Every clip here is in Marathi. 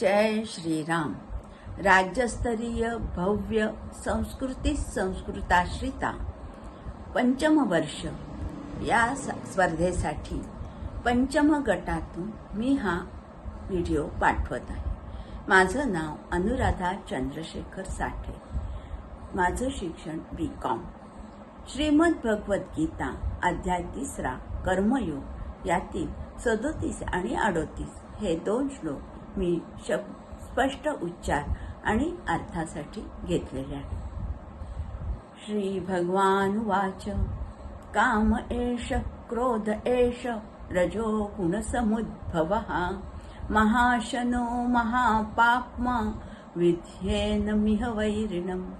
जय श्रीराम. राज्यस्तरीय भव्य संस्कृती संस्कृताश्रिता. पंचम वर्ष. या स- स्पर्धेसाठी पंचम गटातून मी हा व्हिडिओ पाठवत आहे. माझं नाव अनुराधा चंद्रशेखर साठे. माझं शिक्षण बी कॉम श्रीमद भगवद्गीता अध्याय तिसरा कर्मयोग यातील सदोतीस आणि अडोतीस हे दोन श्लोक मी शब स्पष्ट उच्चार आणि अर्थासाठी घेतलेले आहे. श्री भगवान वाच काम एष क्रोध एष रजो गुणसमुद्भव महाशनो महापापमा विध्येन मिह वैरिणम.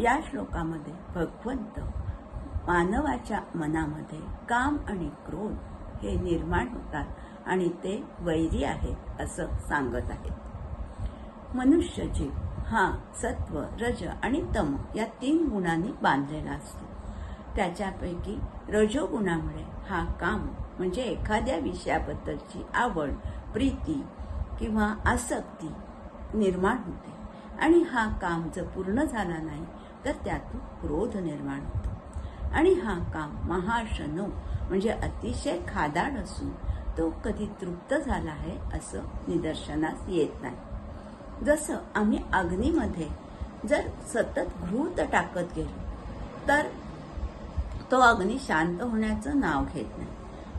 या श्लोकामध्ये भगवंत मानवाच्या मनामध्ये काम आणि क्रोध हे निर्माण होतात. आणि ते वैरी आहेत असं सांगत आहेत. मनुष्य जीव हा सत्व रज आणि तम या तीन गुणांनी बांधलेला असतो. त्याच्यापैकी रजोगुणामुळे हा काम म्हणजे एखाद्या विषयाबद्दलची आवड प्रीती किंवा आसक्ती निर्माण होते. आणि हा काम जर पूर्ण झाला नाही तर त्यातून क्रोध निर्माण होतो. आणि हा काम महाशनो म्हणजे अतिशय खादाड असून तो कधी तृप्त झाला आहे असं निदर्शनास येत नाही. जसं आम्ही अग्नीमध्ये जर सतत घृत टाकत गेलो तर तो अग्नी शांत होण्याचं नाव घेत नाही.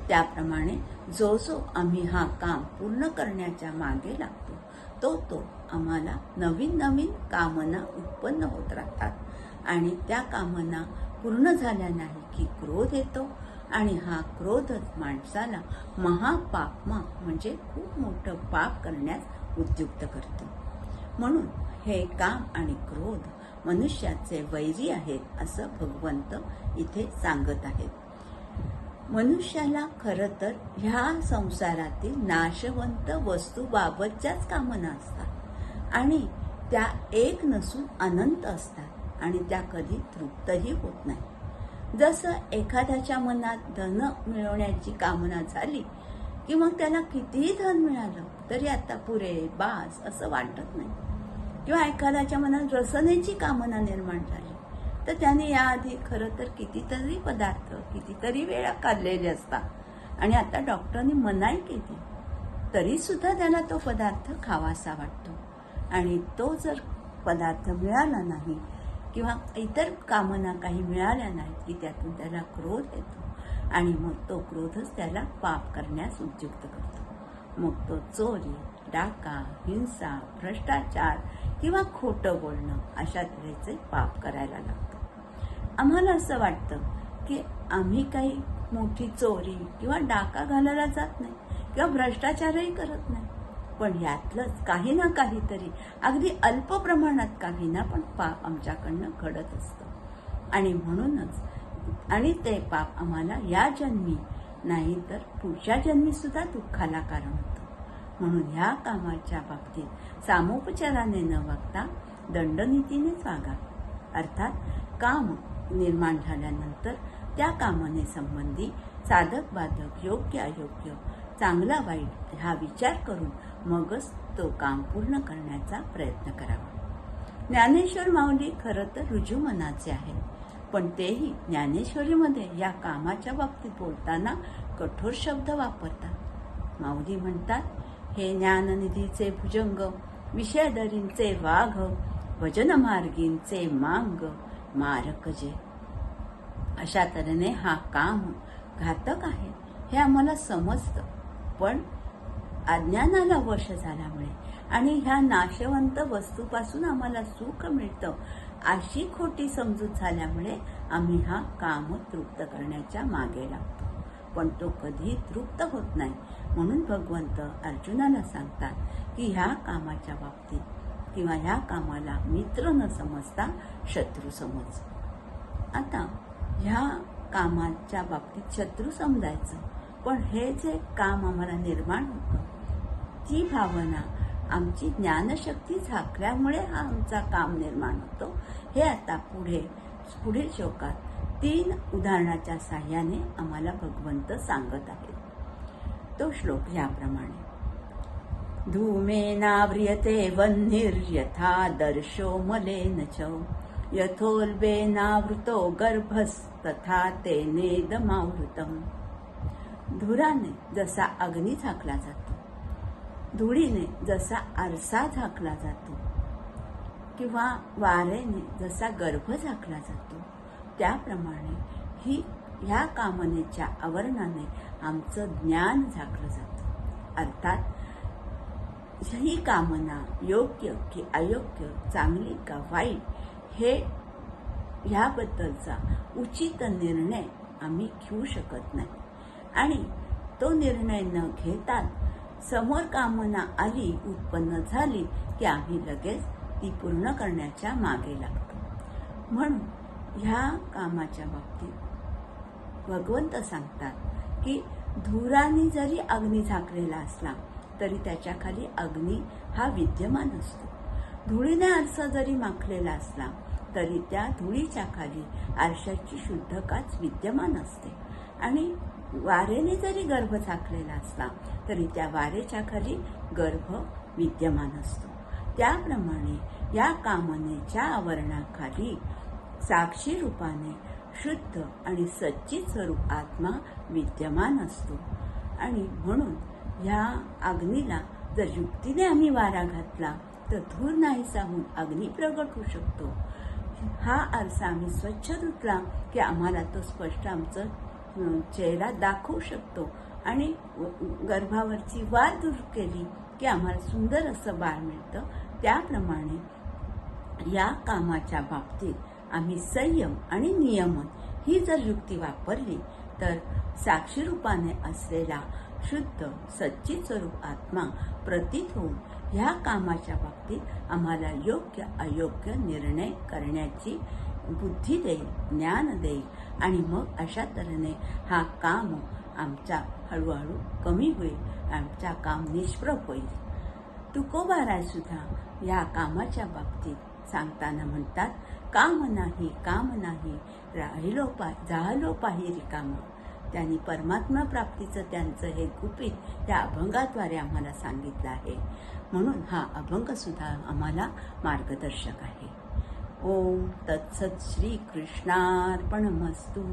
त्याप्रमाणे जो जो आम्ही हा काम पूर्ण करण्याच्या मागे लागतो तो तो आम्हाला नवीन नवीन कामना उत्पन्न होत राहतात. आणि त्या कामना पूर्ण झाल्या नाही की क्रोध येतो आणि हा क्रोधच माणसाला महापापमा म्हणजे खूप मोठं पाप करण्यास उद्युक्त करतो. म्हणून हे काम आणि क्रोध मनुष्याचे वैरी आहेत असं भगवंत इथे सांगत आहेत. मनुष्याला खरं तर ह्या संसारातील नाशवंत वस्तूबाबतच्याच कामना असतात आणि त्या एक नसून अनंत असतात आणि त्या कधी तृप्तही होत नाही जसं एखाद्याच्या मनात धन मिळवण्याची कामना झाली की मग त्याला कितीही धन मिळालं तरी आता पुरे बास असं वाटत नाही. किंवा एखाद्याच्या मनात रसनेची कामना निर्माण झाली तर त्याने याआधी खरं तर कितीतरी पदार्थ कितीतरी वेळा काढलेले असतात. आणि आता डॉक्टरने मनाई केली तरी सुद्धा त्याला तो पदार्थ खावासा वाटतो. आणि तो जर पदार्थ मिळाला नाही किंवा इतर कामना काही मिळाल्या नाहीत की त्यातून त्याला क्रोध येतो. आणि मग तो क्रोधच त्याला पाप करण्यास उद्युक्त करतो. मग तो चोरी डाका हिंसा भ्रष्टाचार किंवा खोटं बोलणं अशा तऱ्हेचे पाप करायला लागतो. आम्हाला असं वाटतं की आम्ही काही मोठी चोरी किंवा डाका घालायला जात नाही किंवा भ्रष्टाचारही करत नाही. पण यातलंच काही ना काहीतरी अगदी अल्प प्रमाणात काही ना पण पाप आमच्याकडनं घडत असतं. आणि म्हणूनच आणि ते पाप आम्हाला या जन्मी नाही तर पुढच्या जन्मी सुद्धा दुःखाला कारण होतं. म्हणून ह्या कामाच्या बाबतीत सामोपचाराने न वागता दंडनीतीनेच वागा. अर्थात काम निर्माण झाल्यानंतर त्या कामाने संबंधी साधक बाधक योग्य अयोग्य चांगला वाईट हा विचार करून मगच तो काम पूर्ण करण्याचा प्रयत्न करावा. ज्ञानेश्वर माऊली खरं तर रुजू मनाचे आहेत पण तेही ज्ञानेश्वरीमध्ये या कामाच्या बाबतीत बोलताना कठोर शब्द वापरतात. माऊली म्हणतात हे ज्ञाननिधीचे भुजंग विषयदरींचे वाघ भजनमार्गींचे मांग मारक जे. अशा तऱ्हेने हा काम घातक आहे हे आम्हाला समजतं. पण अज्ञानाला वश झाल्यामुळे. आणि ह्या नाशवंत वस्तूपासून आम्हाला सुख मिळतं अशी खोटी समजूत झाल्यामुळे आम्ही हा काम तृप्त करण्याच्या मागे लागतो. पण तो कधी तृप्त होत नाही म्हणून भगवंत अर्जुनाला सांगतात की ह्या कामाच्या बाबतीत किंवा ह्या कामाला मित्र न समजता शत्रू समज. आता ह्या कामाच्या बाबतीत शत्रू समजायचं पण हे जे काम आम्हाला निर्माण होतं ती भावना आमची ज्ञानशक्ती झाकल्यामुळे हा आमचा काम निर्माण होतो. हे आता पुढे पुढील श्लोकात तीन उदाहरणाच्या साह्याने आम्हाला भगवंत सांगत आहेत. तो श्लोक याप्रमाणे धूमेनाव्रियते वन्निर्यथा दर्शो मलेन च. यथोल्बेनावृतो गर्भस्तथा तेनेदमावृतम्. धुराने जसा अग्नी झाकला जातो धुळीने जसा आरसा झाकला जातो किंवा वाऱ्याने जसा गर्भ झाकला जातो त्याप्रमाणे ही ह्या कामनेच्या आवरणाने आमचं ज्ञान झाकलं जातं. अर्थात ही कामना योग्य की अयोग्य चांगली का वाईट हे ह्याबद्दलचा उचित निर्णय आम्ही घेऊ शकत नाही. आणि तो निर्णय न घेताच समोर कामना आली उत्पन्न झाली की आम्ही लगेच ती पूर्ण करण्याच्या मागे लागतो. म्हणून ह्या कामाच्या बाबतीत भगवंत सांगतात की धुराने जरी अग्नी झाकलेला असला तरी त्याच्याखाली अग्नी हा विद्यमान असतो. धुळीने आरसा जरी माखलेला असला तरी त्या धुळीच्या खाली आरशाची शुद्धकाच विद्यमान असते. आणि वारेने जरी गर्भ झाकलेला असला तरी त्या वारेच्या खाली गर्भ विद्यमान असतो. त्याप्रमाणे या कामनेच्या आवरणाखाली साक्षी रूपाने शुद्ध आणि सच्चित स्वरूप आत्मा विद्यमान असतो. आणि म्हणून ह्या अग्नीला जर युक्तीने आम्ही वारा घातला तर धूर नाहीसा होऊन अग्नी प्रगट होऊ शकतो. हा आरसा आम्ही स्वच्छ धुतला की आम्हाला तो स्पष्ट आमचं चेहरा दाखवू शकतो. आणि गर्भावरची वार दूर केली की आम्हाला सुंदर असं बाळ मिळतं. त्याप्रमाणे या कामाच्या बाबतीत आम्ही संयम आणि नियमन ही जर युक्ती वापरली तर साक्षीरूपाने असलेला शुद्ध सच्चित स्वरूप आत्मा प्रतीत होऊन ह्या कामाच्या बाबतीत आम्हाला योग्य अयोग्य निर्णय करण्याची बुद्धी देईल ज्ञान देईल. आणि मग अशा तऱ्हेने हा काम आमचा हळूहळू कमी होईल आमचा काम निष्प्रभ होईल. तुकोबारायसुद्धा या कामाच्या बाबतीत सांगताना म्हणतात काम नाही काम नाही राहिलो पा जाहलो पाही रिकामा. त्यांनी परमात्मा प्राप्तीचं त्यांचं हे गुपित त्या अभंगाद्वारे आम्हाला सांगितलं आहे. म्हणून हा अभंगसुद्धा आम्हाला मार्गदर्शक आहे. ओम तत्सत श्री कृष्णार्पणमस्तू